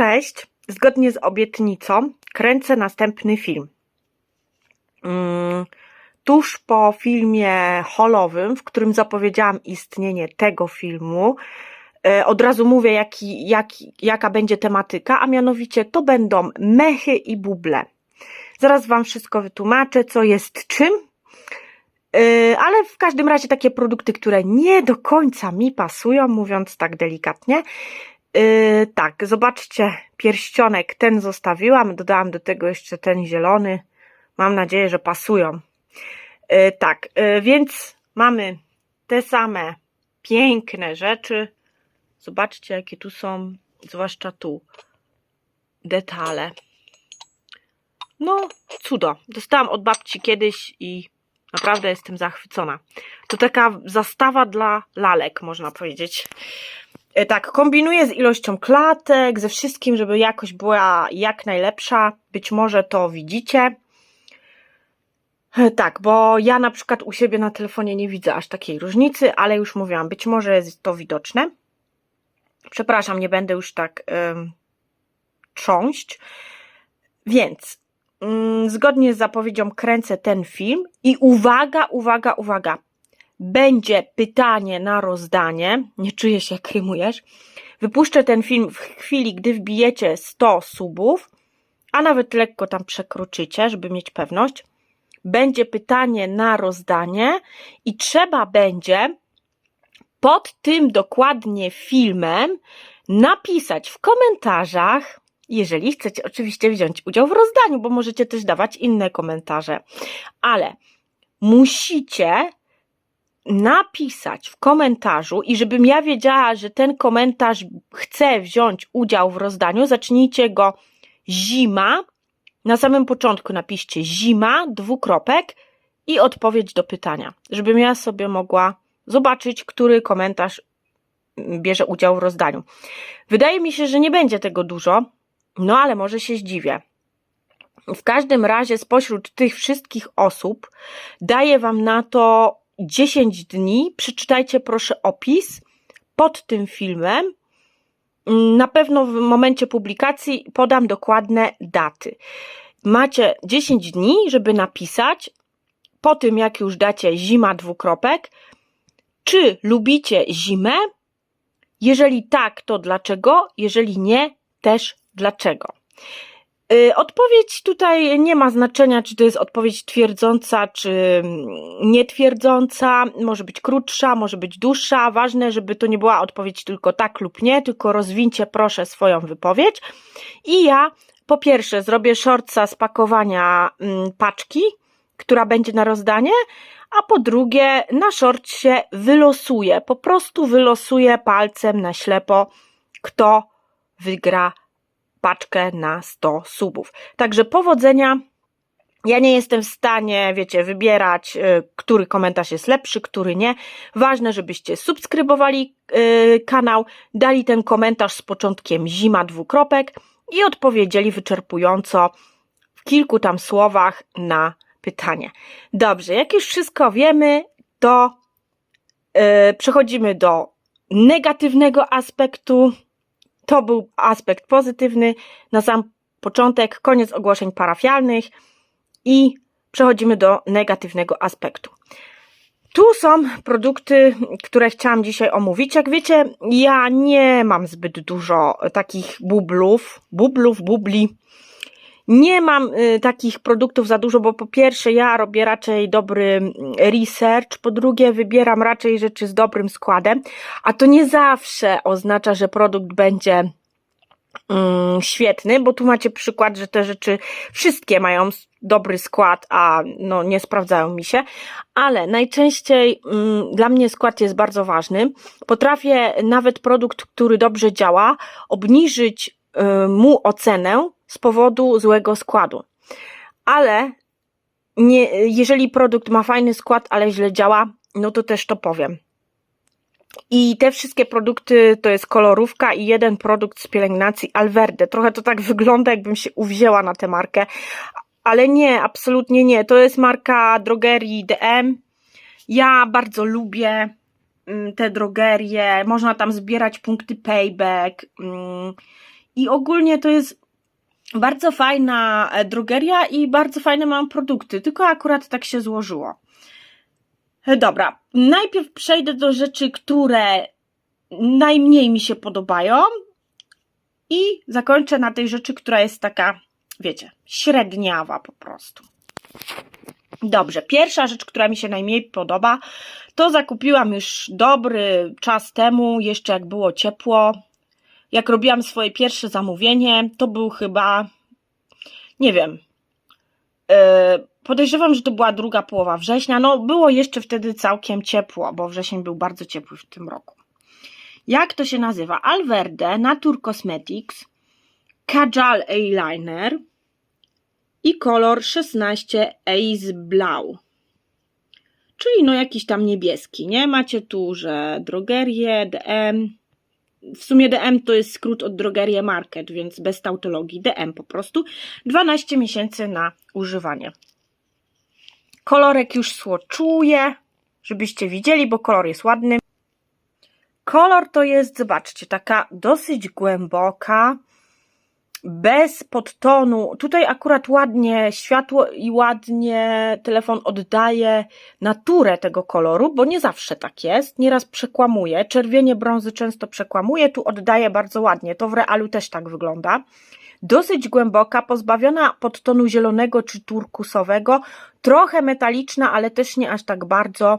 cześć. Zgodnie z obietnicą kręcę następny film. Mm, Tuż po filmie holowym, w którym zapowiedziałam istnienie tego filmu, e, od razu mówię, jaki, jaka będzie tematyka, a mianowicie to będą mechy i buble. Zaraz Wam wszystko wytłumaczę, co jest czym, e, ale w każdym razie takie produkty, które nie do końca mi pasują, mówiąc tak delikatnie. Yy, tak, zobaczcie, pierścionek ten zostawiłam, dodałam do tego jeszcze ten zielony. Mam nadzieję, że pasują. Yy, tak, yy, więc mamy te same piękne rzeczy. Zobaczcie, jakie tu są, zwłaszcza tu, detale. No, cudo. Dostałam od babci kiedyś i naprawdę jestem zachwycona. To taka zastawa dla lalek, można powiedzieć. E, Tak, kombinuję z ilością klatek, ze wszystkim, żeby jakość była jak najlepsza. Być może to widzicie. E, Tak, bo ja na przykład u siebie na telefonie nie widzę aż takiej różnicy, ale już mówiłam, być może jest to widoczne. Przepraszam, nie będę już tak um, trząść. Więc zgodnie z zapowiedzią kręcę ten film i uwaga, uwaga, uwaga będzie pytanie na rozdanie. Nie czuję się jak rymujesz. Wypuszczę ten film w chwili, gdy wbijecie 100 subów, a nawet lekko tam przekroczycie, żeby mieć pewność. Będzie pytanie na rozdanie i trzeba będzie pod tym dokładnie filmem napisać w komentarzach, jeżeli chcecie oczywiście wziąć udział w rozdaniu, bo możecie też dawać inne komentarze, ale musicie napisać w komentarzu i żebym ja wiedziała, że ten komentarz chce wziąć udział w rozdaniu, zacznijcie go zima. Na samym początku napiszcie zima, dwukropek i odpowiedź do pytania, żebym ja sobie mogła zobaczyć, który komentarz bierze udział w rozdaniu. Wydaje mi się, że nie będzie tego dużo, no ale może się zdziwię. W każdym razie spośród tych wszystkich osób daję Wam na to 10 dni. Przeczytajcie proszę opis pod tym filmem. Na pewno w momencie publikacji podam dokładne daty. Macie 10 dni, żeby napisać po tym, jak już dacie zima dwukropek, czy lubicie zimę? Jeżeli tak, to dlaczego? Jeżeli nie, też dlaczego. Y, Odpowiedź tutaj nie ma znaczenia, czy to jest odpowiedź twierdząca, czy nietwierdząca. Może być krótsza, może być dłuższa. Ważne, żeby to nie była odpowiedź tylko tak lub nie, tylko rozwincie proszę swoją wypowiedź. I ja po pierwsze zrobię shortsa z pakowania mm, paczki, która będzie na rozdanie, a po drugie na shortsie wylosuję, po prostu wylosuję palcem na ślepo, kto wygra paczkę na 100 subów. Także powodzenia. Ja nie jestem w stanie, wiecie, wybierać, y, który komentarz jest lepszy, który nie. Ważne, żebyście subskrybowali y, kanał, dali ten komentarz z początkiem zima dwukropek i odpowiedzieli wyczerpująco w kilku tam słowach na pytanie. Dobrze, jak już wszystko wiemy, to y, przechodzimy do negatywnego aspektu to był aspekt pozytywny. Na sam początek, koniec ogłoszeń parafialnych i przechodzimy do negatywnego aspektu. Tu są produkty, które chciałam dzisiaj omówić. Jak wiecie, ja nie mam zbyt dużo takich bublów, bublów, bubli. Nie mam y, takich produktów za dużo, bo po pierwsze ja robię raczej dobry research, po drugie wybieram raczej rzeczy z dobrym składem, a to nie zawsze oznacza, że produkt będzie mm, świetny, bo tu macie przykład, że te rzeczy wszystkie mają dobry skład, a no nie sprawdzają mi się, ale najczęściej mm, dla mnie skład jest bardzo ważny. Potrafię nawet produkt, który dobrze działa, obniżyć y, mu ocenę z powodu złego składu. Ale nie, jeżeli produkt ma fajny skład, ale źle działa, no to też to powiem. I te wszystkie produkty to jest kolorówka i jeden produkt z pielęgnacji Alverde. Trochę to tak wygląda, jakbym się uwzięła na tę markę, ale nie, absolutnie nie. To jest marka drogerii DM. Ja bardzo lubię mm, te drogerie. Można tam zbierać punkty payback. mm, I ogólnie to jest bardzo fajna e, drogeria i bardzo fajne mam produkty, tylko akurat tak się złożyło. E, Dobra, najpierw przejdę do rzeczy, które najmniej mi się podobają i zakończę na tej rzeczy, która jest taka, wiecie, średniawa po prostu. Dobrze, pierwsza rzecz, która mi się najmniej podoba, to zakupiłam już dobry czas temu, jeszcze jak było ciepło. Jak robiłam swoje pierwsze zamówienie, to był chyba, nie wiem, yy, podejrzewam, że to była druga połowa września. No, było jeszcze wtedy całkiem ciepło, bo wrzesień był bardzo ciepły w tym roku. Jak to się nazywa? Alverde Natur Cosmetics Kajal Eyeliner i kolor 16 Ace Blau. Czyli no jakiś tam niebieski, nie? Macie tu, że drogerię, DM. W sumie DM to jest skrót od drogerię market, więc bez tautologii. DM po prostu. 12 miesięcy na używanie. Kolorek już słoczuję, żebyście widzieli, bo kolor jest ładny. Kolor to jest, zobaczcie, taka dosyć głęboka, bez podtonu. Tutaj akurat ładnie światło i ładnie telefon oddaje naturę tego koloru, bo nie zawsze tak jest. Nieraz przekłamuje. Czerwienie brązy często przekłamuje, tu oddaje bardzo ładnie. To w realu też tak wygląda. Dosyć głęboka, pozbawiona podtonu zielonego czy turkusowego, trochę metaliczna, ale też nie aż tak bardzo.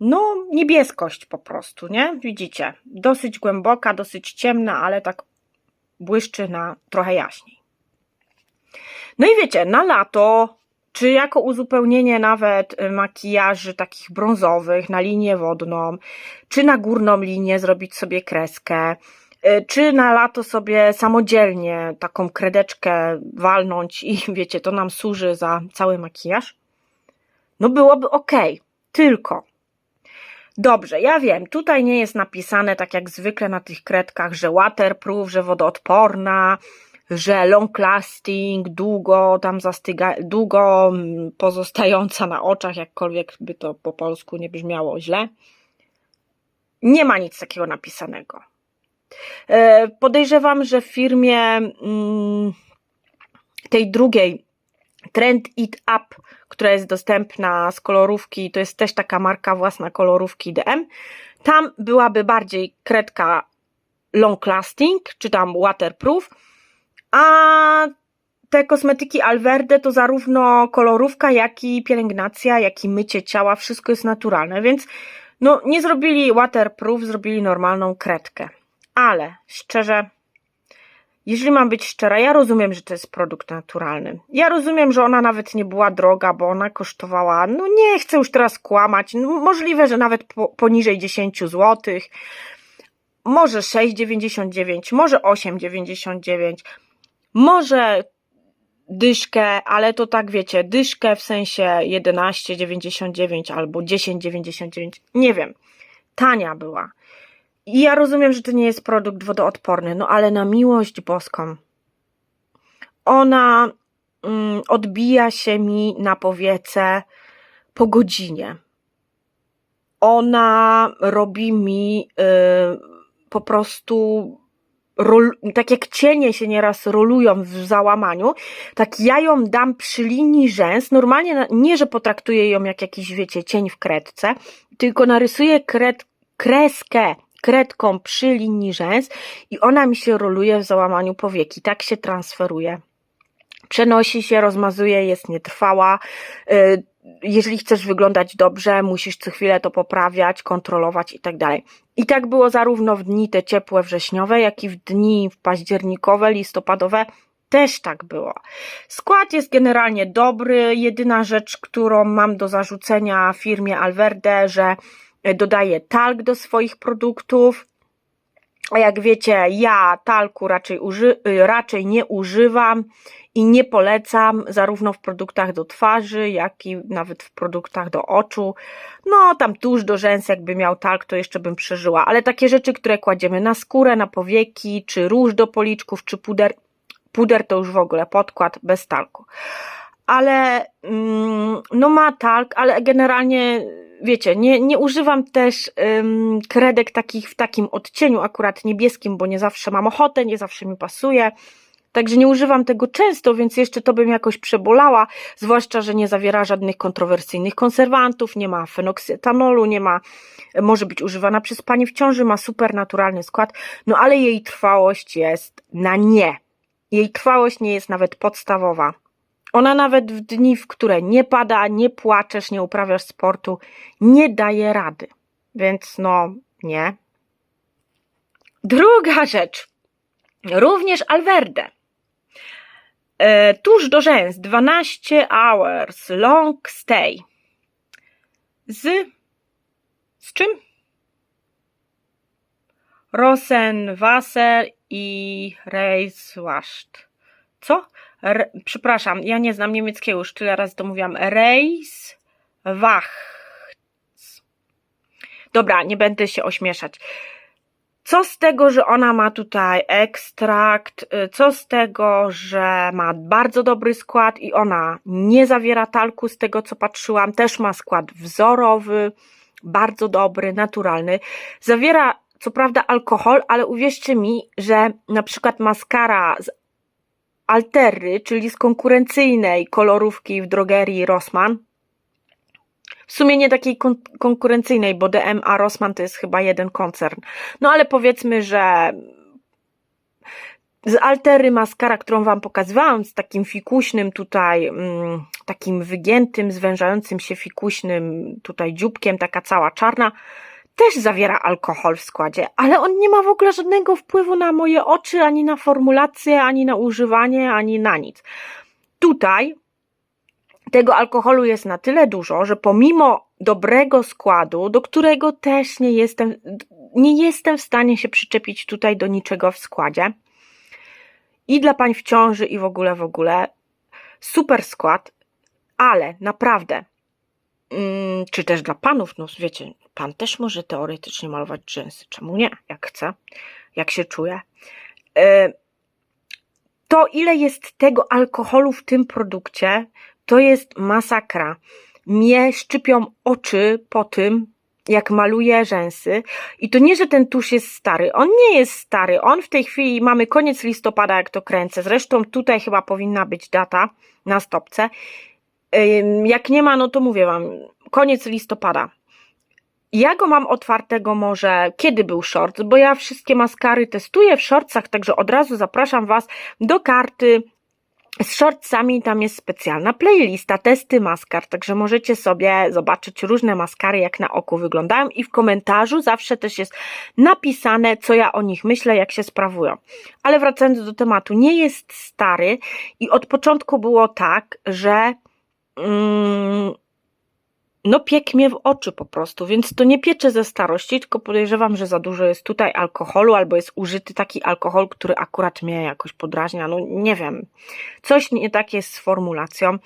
No, niebieskość po prostu, nie? Widzicie? Dosyć głęboka, dosyć ciemna, ale tak błyszczy na trochę jaśniej. No i wiecie, na lato, czy jako uzupełnienie nawet y, makijaży takich brązowych na linię wodną, czy na górną linię zrobić sobie kreskę, y, czy na lato sobie samodzielnie taką kredeczkę walnąć i wiecie, to nam służy za cały makijaż, no byłoby ok. Tylko Dobrze, ja wiem, tutaj nie jest napisane tak jak zwykle na tych kredkach, że waterproof, że wodoodporna, że long lasting, długo tam zastyga, długo mm, pozostająca na oczach, jakkolwiek by to po polsku nie brzmiało źle. Nie ma nic takiego napisanego. E, podejrzewam, że w firmie mm, tej drugiej Trend It Up, która jest dostępna z kolorówki, to jest też taka marka własna kolorówki DM. Tam byłaby bardziej kredka long lasting, czy tam waterproof, a te kosmetyki Alverde to zarówno kolorówka, jak i pielęgnacja, jak i mycie ciała, wszystko jest naturalne, więc no nie zrobili waterproof, zrobili normalną kredkę. Ale szczerze, jeżeli mam być szczera, ja rozumiem, że to jest produkt naturalny. Ja rozumiem, że ona nawet nie była droga, bo ona kosztowała, no nie chcę już teraz kłamać, no możliwe, że nawet po, poniżej 10 zł, może 6,99, może 8,99, może dyszkę, ale to tak wiecie, dyszkę w sensie 11,99 albo 10,99, nie wiem, tania była. Ja rozumiem, że to nie jest produkt wodoodporny, no ale na miłość boską. Ona mm, odbija się mi na powiece po godzinie. Ona robi mi y, po prostu rol, tak jak cienie się nieraz rolują w załamaniu, tak ja ją dam przy linii rzęs. Normalnie nie, że potraktuję ją jak jakiś, wiecie, cień w kredce, tylko narysuję kred, kreskę kredką przy linii rzęs i ona mi się roluje w załamaniu powieki. Tak się transferuje. Przenosi się, rozmazuje, jest nietrwała. Y, jeżeli chcesz wyglądać dobrze, musisz co chwilę to poprawiać, kontrolować i tak dalej. I tak było zarówno w dni te ciepłe wrześniowe, jak i w dni październikowe, listopadowe. Też tak było. Skład jest generalnie dobry. Jedyna rzecz, którą mam do zarzucenia firmie Alverde, że dodaję talk do swoich produktów. A jak wiecie, ja talku raczej, uży, raczej nie używam i nie polecam zarówno w produktach do twarzy, jak i nawet w produktach do oczu. No, tam tuż do rzęs, jakby miał talk, to jeszcze bym przeżyła, ale takie rzeczy, które kładziemy na skórę, na powieki, czy róż do policzków, czy puder, puder to już w ogóle podkład bez talku. Ale mm, no ma talk, ale generalnie wiecie, nie, nie używam też ym, kredek takich w takim odcieniu akurat niebieskim, bo nie zawsze mam ochotę, nie zawsze mi pasuje. Także nie używam tego często, więc jeszcze to bym jakoś przebolała, zwłaszcza, że nie zawiera żadnych kontrowersyjnych konserwantów, nie ma fenoksytanolu, nie ma, może być używana przez pani w ciąży, ma super naturalny skład, no ale jej trwałość jest na nie. Jej trwałość nie jest nawet podstawowa. Ona nawet w dni, w które nie pada, nie płaczesz, nie uprawiasz sportu, nie daje rady. Więc no, nie. Druga rzecz. Również Alverde. E, tuż do rzęs 12 hours long stay. Z z czym? Rosenwasser i Reiswascht. Co? Re, przepraszam, ja nie znam niemieckiego, już tyle razy to mówiłam. Reiswach. Dobra, nie będę się ośmieszać. Co z tego, że ona ma tutaj ekstrakt? Co z tego, że ma bardzo dobry skład i ona nie zawiera talku, z tego co patrzyłam, też ma skład wzorowy, bardzo dobry, naturalny. Zawiera co prawda alkohol, ale uwierzcie mi, że na przykład maskara z Alterry, czyli z konkurencyjnej kolorówki w drogerii Rossmann, w sumie nie takiej kon konkurencyjnej, bo DMA Rossmann to jest chyba jeden koncern. No ale powiedzmy, że z Altery maskara, którą Wam pokazywałam, z takim fikuśnym tutaj, mm, takim wygiętym, zwężającym się fikuśnym tutaj dzióbkiem, taka cała czarna, też zawiera alkohol w składzie, ale on nie ma w ogóle żadnego wpływu na moje oczy, ani na formulację, ani na używanie, ani na nic. Tutaj tego alkoholu jest na tyle dużo, że pomimo dobrego składu, do którego też nie jestem, nie jestem w stanie się przyczepić tutaj do niczego w składzie, i dla pań w ciąży, i w ogóle, w ogóle, super skład, ale naprawdę, mm, czy też dla panów, no wiecie, pan też może teoretycznie malować dżinsy, czemu nie, jak chce, jak się czuje. E, to, ile jest tego alkoholu w tym produkcie, to jest masakra. Mnie szczypią oczy po tym, jak maluję rzęsy. I to nie, że ten tusz jest stary. On nie jest stary. On w tej chwili mamy koniec listopada, jak to kręcę. Zresztą tutaj chyba powinna być data na stopce. Jak nie ma, no to mówię Wam, koniec listopada. Ja go mam otwartego może, kiedy był short, bo ja wszystkie maskary testuję w shortsach, także od razu zapraszam Was do karty z shortsami tam jest specjalna playlista, testy maskar, także możecie sobie zobaczyć różne maskary, jak na oku wyglądają i w komentarzu zawsze też jest napisane, co ja o nich myślę, jak się sprawują. Ale wracając do tematu, nie jest stary i od początku było tak, że mm, no piek mnie w oczy po prostu, więc to nie piecze ze starości, tylko podejrzewam, że za dużo jest tutaj alkoholu, albo jest użyty taki alkohol, który akurat mnie jakoś podrażnia, no nie wiem. Coś nie tak jest z formulacją.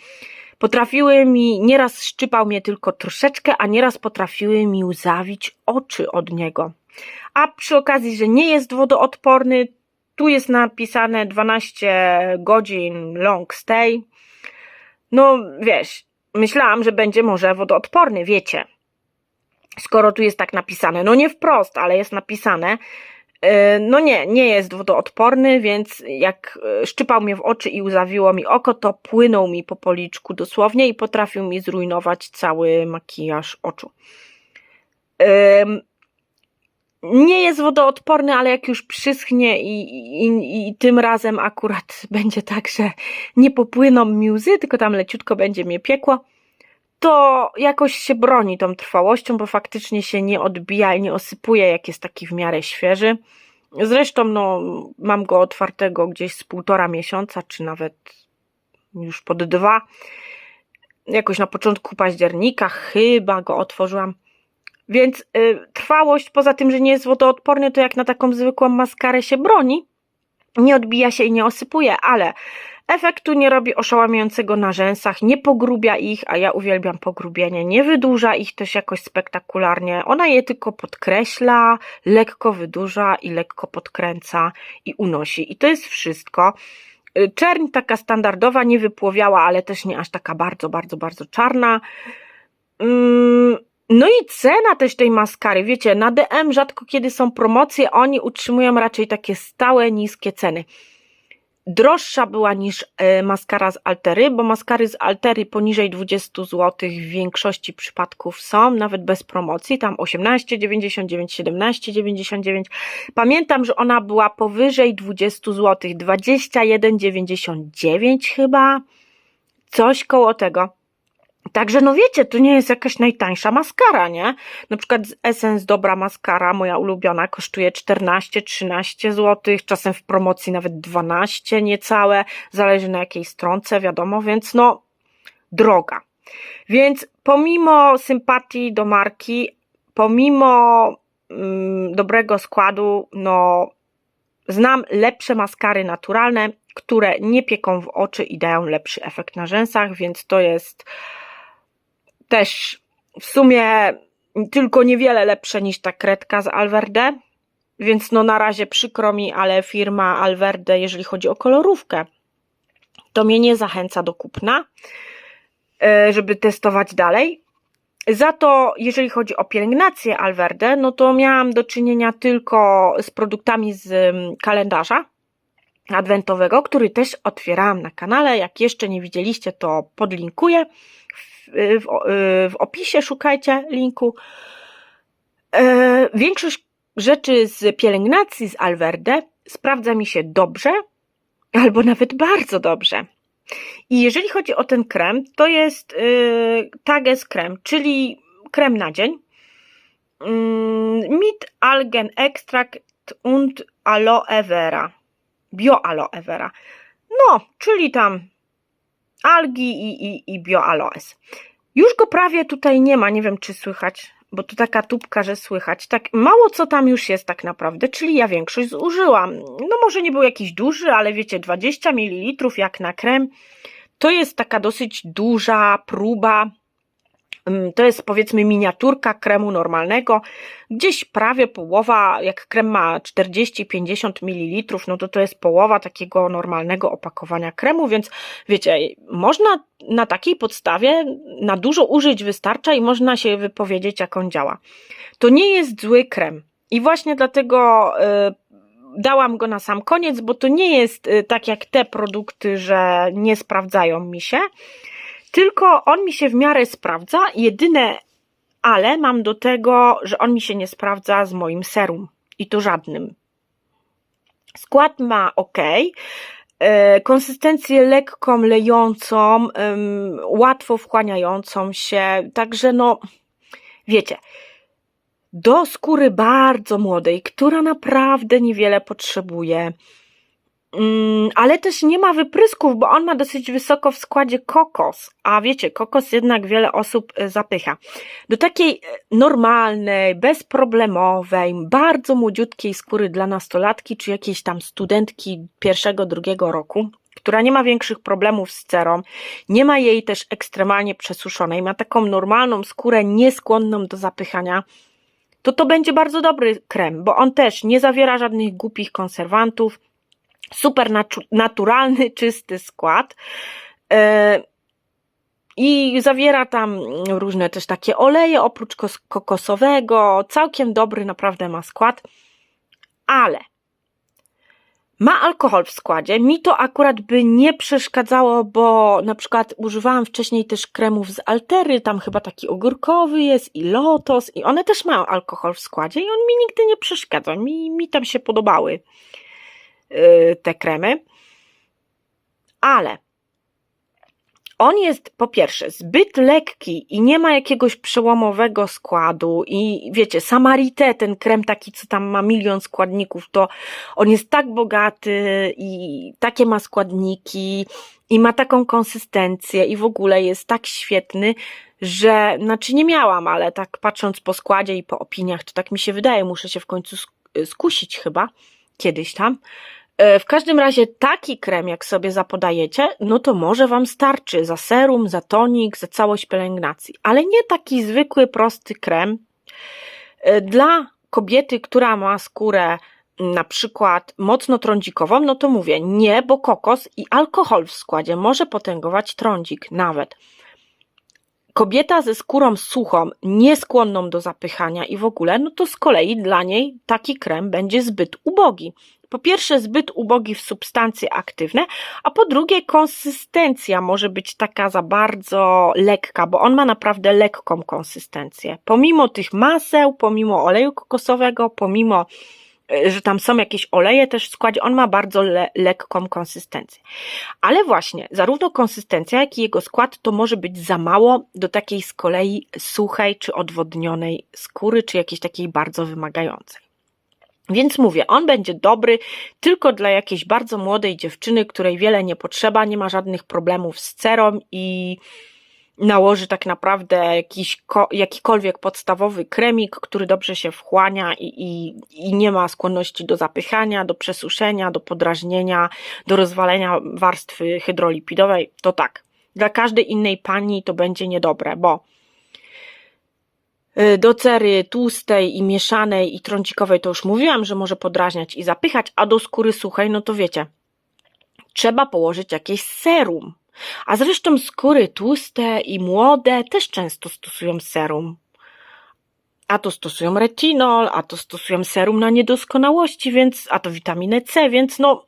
Potrafiły mi, nieraz szczypał mnie tylko troszeczkę, a nieraz potrafiły mi łzawić oczy od niego. A przy okazji, że nie jest wodoodporny, tu jest napisane 12 godzin long stay. No wiesz, myślałam, że będzie może wodoodporny, wiecie. Skoro tu jest tak napisane, no nie wprost, ale jest napisane, e, no nie, nie jest wodoodporny, więc jak e, szczypał mnie w oczy i uzawiło mi oko, to płynął mi po policzku dosłownie i potrafił mi zrujnować cały makijaż oczu. Nie jest wodoodporny, ale jak już przyschnie i, i, i tym razem akurat będzie tak, że nie popłyną mi łzy, tylko tam leciutko będzie mnie piekło, to jakoś się broni tą trwałością, bo faktycznie się nie odbija i nie osypuje, jak jest taki w miarę świeży. Zresztą no, mam go otwartego gdzieś z półtora miesiąca, czy nawet już pod dwa. Jakoś na początku października chyba go otworzyłam. Więc y, trwałość, poza tym, że nie jest wodoodporny, to jak na taką zwykłą maskarę się broni, nie odbija się i nie osypuje, ale efektu nie robi oszałamiającego na rzęsach, nie pogrubia ich, a ja uwielbiam pogrubienie, nie wydłuża ich też jakoś spektakularnie, ona je tylko podkreśla, lekko wydłuża i lekko podkręca i unosi. I to jest wszystko. Y, Czerń taka standardowa, nie wypłowiała, ale też nie aż taka bardzo, bardzo, bardzo czarna. Mm, No i cena też tej maskary, wiecie, na DM rzadko kiedy są promocje, oni utrzymują raczej takie stałe, niskie ceny. Droższa była niż e, maskara z Altery, bo maskary z Altery poniżej 20 zł w większości przypadków są, nawet bez promocji, tam 18,99, 17,99. Pamiętam, że ona była powyżej 20 zł, 21,99 chyba, coś koło tego. Także no wiecie, to nie jest jakaś najtańsza maskara, nie? Na przykład Essence dobra maskara, moja ulubiona, kosztuje 14-13 zł, czasem w promocji nawet 12 niecałe, zależy na jakiej stronce, wiadomo, więc no droga. Więc pomimo sympatii do marki, pomimo mm, dobrego składu, no znam lepsze maskary naturalne, które nie pieką w oczy i dają lepszy efekt na rzęsach, więc to jest też w sumie tylko niewiele lepsze niż ta kredka z Alverde, więc no na razie przykro mi, ale firma Alverde, jeżeli chodzi o kolorówkę, to mnie nie zachęca do kupna, e, żeby testować dalej. Za to, jeżeli chodzi o pielęgnację Alverde, no to miałam do czynienia tylko z produktami z mm, kalendarza adwentowego, który też otwierałam na kanale. Jak jeszcze nie widzieliście, to podlinkuję w, w, opisie, szukajcie linku. E, Większość rzeczy z pielęgnacji z Alverde sprawdza mi się dobrze, albo nawet bardzo dobrze. I jeżeli chodzi o ten krem, to jest yy, Tages krem, czyli krem na dzień. Mm, Mit Algen Extract und Aloe Vera. Bio Aloe Vera. No, czyli tam algi i, i, i bio aloes. Już go prawie tutaj nie ma, nie wiem czy słychać, bo to taka tubka, że słychać. Tak mało co tam już jest tak naprawdę, czyli ja większość zużyłam. No może nie był jakiś duży, ale wiecie, 20 ml jak na krem. To jest taka dosyć duża próba. Ym, To jest powiedzmy miniaturka kremu normalnego, gdzieś prawie połowa, jak krem ma 40-50 ml, no to to jest połowa takiego normalnego opakowania kremu, więc wiecie, można na takiej podstawie na dużo użyć wystarcza i można się wypowiedzieć, jak on działa. To nie jest zły krem. I właśnie dlatego y, dałam go na sam koniec, bo to nie jest y, tak jak te produkty, że nie sprawdzają mi się, tylko on mi się w miarę sprawdza. Jedyne ale mam do tego, że on mi się nie sprawdza z moim serum i to żadnym. Skład ma ok, e, konsystencję lekką, lejącą, łatwo wchłaniającą się, także no, wiecie, do skóry bardzo młodej, która naprawdę niewiele potrzebuje, ale też nie ma wyprysków, bo on ma dosyć wysoko w składzie kokos, a wiecie, kokos jednak wiele osób y, zapycha. Do takiej y, normalnej, bezproblemowej, bardzo młodziutkiej skóry dla nastolatki, czy jakiejś tam studentki pierwszego, drugiego roku, która nie ma większych problemów z cerą, nie ma jej też ekstremalnie przesuszonej, ma taką normalną skórę, nieskłonną do zapychania, to to będzie bardzo dobry krem, bo on też nie zawiera żadnych głupich konserwantów, super natu- naturalny, czysty skład. E, I zawiera tam różne też takie oleje, oprócz kos- kokosowego. Całkiem dobry naprawdę ma skład, ale ma alkohol w składzie. Mi to akurat by nie przeszkadzało, bo na przykład używałam wcześniej też kremów z Altery, tam chyba taki ogórkowy jest i Lotos i one też mają alkohol w składzie i on mi nigdy nie przeszkadza. Mi, mi tam się podobały te kremy. Ale on jest po pierwsze zbyt lekki i nie ma jakiegoś przełomowego składu i wiecie, Samarité, ten krem taki, co tam ma milion składników, to on jest tak bogaty i takie ma składniki i ma taką konsystencję i w ogóle jest tak świetny, że, znaczy nie miałam, ale tak patrząc po składzie i po opiniach, to tak mi się wydaje, muszę się w końcu sk- skusić chyba, kiedyś tam, W każdym razie taki krem, jak sobie zapodajecie, no to może Wam starczy za serum, za tonik, za całość pielęgnacji, ale nie taki zwykły, prosty krem. E, Dla kobiety, która ma skórę na przykład mocno trądzikową, no to mówię nie, bo kokos i alkohol w składzie może potęgować trądzik nawet. Kobieta ze skórą suchą, nieskłonną do zapychania i w ogóle, no to z kolei dla niej taki krem będzie zbyt ubogi. Po pierwsze, zbyt ubogi w substancje aktywne, a po drugie, konsystencja może być taka za bardzo lekka, bo on ma naprawdę lekką konsystencję. Pomimo tych maseł, pomimo oleju kokosowego, pomimo e, że tam są jakieś oleje też w składzie, on ma bardzo le lekką konsystencję. Ale właśnie, zarówno konsystencja, jak i jego skład to może być za mało do takiej z kolei suchej czy odwodnionej skóry, czy jakiejś takiej bardzo wymagającej. Więc mówię, on będzie dobry tylko dla jakiejś bardzo młodej dziewczyny, której wiele nie potrzeba, nie ma żadnych problemów z cerą i nałoży tak naprawdę jakiś, jakikolwiek podstawowy kremik, który dobrze się wchłania i, i, i nie ma skłonności do zapychania, do przesuszenia, do podrażnienia, do rozwalenia warstwy hydrolipidowej, to tak. Dla każdej innej pani to będzie niedobre, bo do cery tłustej i mieszanej i trącikowej to już mówiłam, że może podrażniać i zapychać, a do skóry suchej, no to wiecie, trzeba położyć jakieś serum. A zresztą skóry tłuste i młode też często stosują serum. A to stosują retinol, a to stosują serum na niedoskonałości, więc, a to witaminę C, więc no,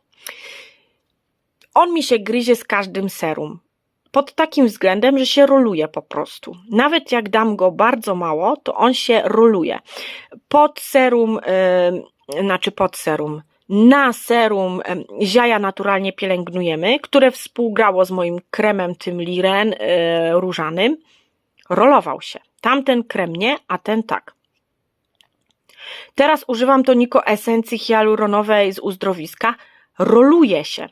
on mi się gryzie z każdym serum pod takim względem, że się roluje po prostu. Nawet jak dam go bardzo mało, to on się roluje. Pod serum, yy, znaczy pod serum, na serum ziaja naturalnie pielęgnujemy, które współgrało z moim kremem tym Liren yy, różanym, rolował się. Tamten krem nie, a ten tak. Teraz używam toniku esencji hialuronowej z uzdrowiska. Roluje się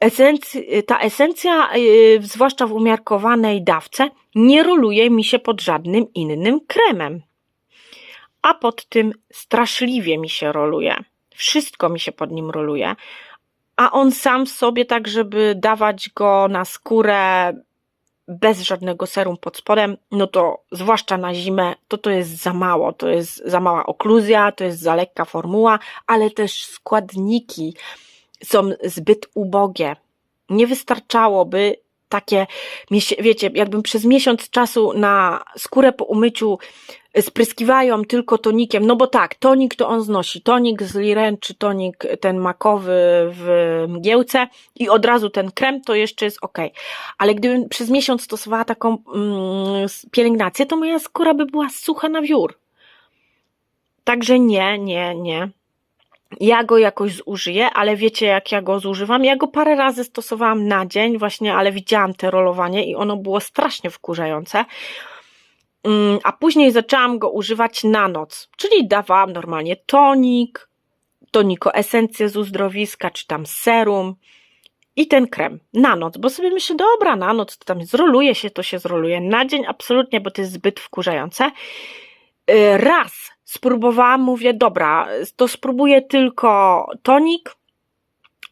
esenc- ta esencja, yy, zwłaszcza w umiarkowanej dawce, nie roluje mi się pod żadnym innym kremem. A pod tym straszliwie mi się roluje. Wszystko mi się pod nim roluje. A on sam sobie, tak żeby dawać go na skórę bez żadnego serum pod spodem, no to zwłaszcza na zimę, to to jest za mało, to jest za mała okluzja, to jest za lekka formuła, ale też składniki, są zbyt ubogie. Nie wystarczałoby takie, wiecie, jakbym przez miesiąc czasu na skórę po umyciu spryskiwają tylko tonikiem, no bo tak, tonik to on znosi, tonik z Liren czy tonik ten makowy w mgiełce i od razu ten krem to jeszcze jest ok. Ale gdybym przez miesiąc stosowała taką mm, pielęgnację, to moja skóra by była sucha na wiór. Także nie, nie, nie ja go jakoś zużyję, ale wiecie jak ja go zużywam? Ja go parę razy stosowałam na dzień właśnie, ale widziałam te rolowanie i ono było strasznie wkurzające. Mm, a później zaczęłam go używać na noc, czyli dawałam normalnie tonik, toniko esencję z uzdrowiska, czy tam serum i ten krem na noc, bo sobie myślę, dobra, na noc to tam zroluje się, to się zroluje. Na dzień absolutnie, bo to jest zbyt wkurzające. Y, raz spróbowałam, mówię, dobra, to spróbuję tylko tonik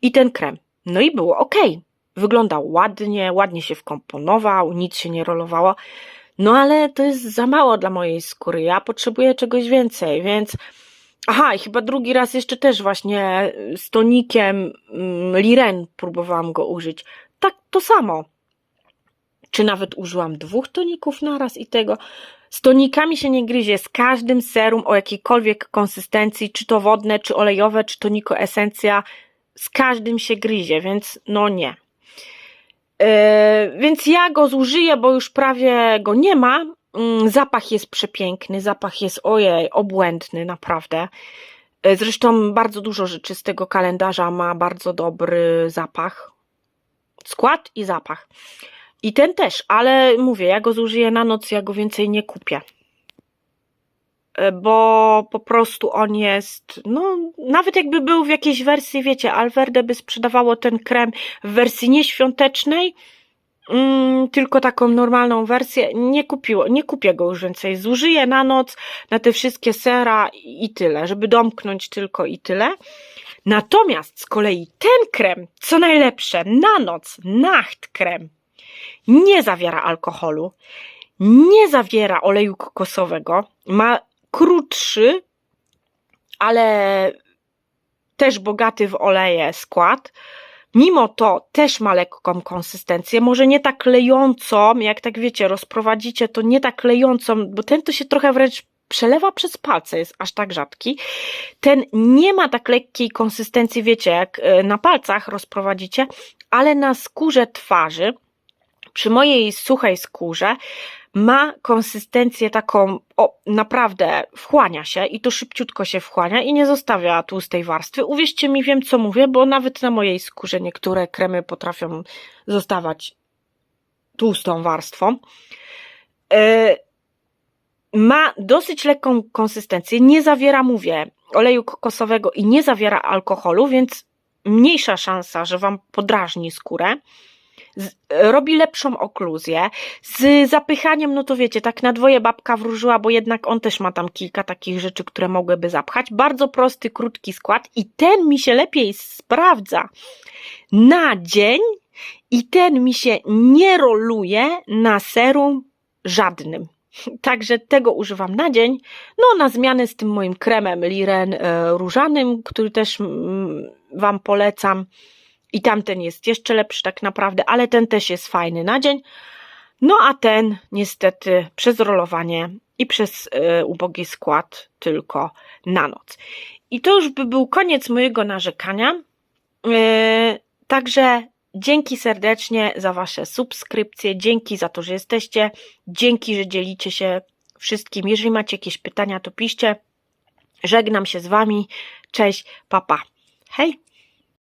i ten krem. No i było ok. Wyglądał ładnie, ładnie się wkomponował, nic się nie rolowało. No ale to jest za mało dla mojej skóry. Ja potrzebuję czegoś więcej, więc. Aha, i chyba drugi raz jeszcze też właśnie z tonikiem mm, Liren próbowałam go użyć. Tak, to samo. Czy nawet użyłam dwóch toników naraz i tego. Z tonikami się nie gryzie, z każdym serum o jakiejkolwiek konsystencji, czy to wodne, czy olejowe, czy toniko esencja, z każdym się gryzie, więc no nie. Yy, więc ja go zużyję, bo już prawie go nie ma. Yy, zapach jest przepiękny, zapach jest ojej, obłędny, naprawdę. Yy, zresztą bardzo dużo rzeczy z tego kalendarza ma bardzo dobry zapach. Skład i zapach. I ten też, ale mówię, ja go zużyję na noc, ja go więcej nie kupię. E, bo po prostu on jest, no, nawet jakby był w jakiejś wersji, wiecie, Alverde by sprzedawało ten krem w wersji nieświątecznej, mm, tylko taką normalną wersję, nie kupiło, nie kupię go już więcej. Zużyję na noc, na te wszystkie sera i tyle, żeby domknąć tylko i tyle. Natomiast z kolei ten krem, co najlepsze, na noc, nacht krem, nie zawiera alkoholu, nie zawiera oleju kokosowego, ma krótszy, ale też bogaty w oleje skład. Mimo to też ma lekką konsystencję, może nie tak lejącą, jak tak wiecie, rozprowadzicie to nie tak lejącą, bo ten to się trochę wręcz przelewa przez palce, jest aż tak rzadki. Ten nie ma tak lekkiej konsystencji, wiecie, jak e, na palcach rozprowadzicie, ale na skórze twarzy, przy mojej suchej skórze, ma konsystencję taką, o, naprawdę wchłania się i to szybciutko się wchłania i nie zostawia tłustej warstwy. Uwierzcie mi, wiem co mówię, bo nawet na mojej skórze niektóre kremy potrafią zostawać tłustą warstwą. Yy, ma dosyć lekką konsystencję, nie zawiera, mówię, oleju kokosowego i nie zawiera alkoholu, więc mniejsza szansa, że Wam podrażni skórę. Robi lepszą okluzję. Z zapychaniem, no to wiecie, tak na dwoje babka wróżyła, bo jednak on też ma tam kilka takich rzeczy, które mogłyby zapchać. Bardzo prosty, krótki skład i ten mi się lepiej sprawdza na dzień i ten mi się nie roluje na serum żadnym. Także tego używam na dzień. No, na zmianę z tym moim kremem Liren e, różanym, który też mm, Wam polecam. I tamten jest jeszcze lepszy tak naprawdę, ale ten też jest fajny na dzień. No a ten niestety przez rolowanie i przez e, ubogi skład tylko na noc. I to już by był koniec mojego narzekania. E, Także dzięki serdecznie za Wasze subskrypcje, dzięki za to, że jesteście, dzięki, że dzielicie się wszystkim. Jeżeli macie jakieś pytania, to piszcie. Żegnam się z Wami. Cześć, papa. Hej!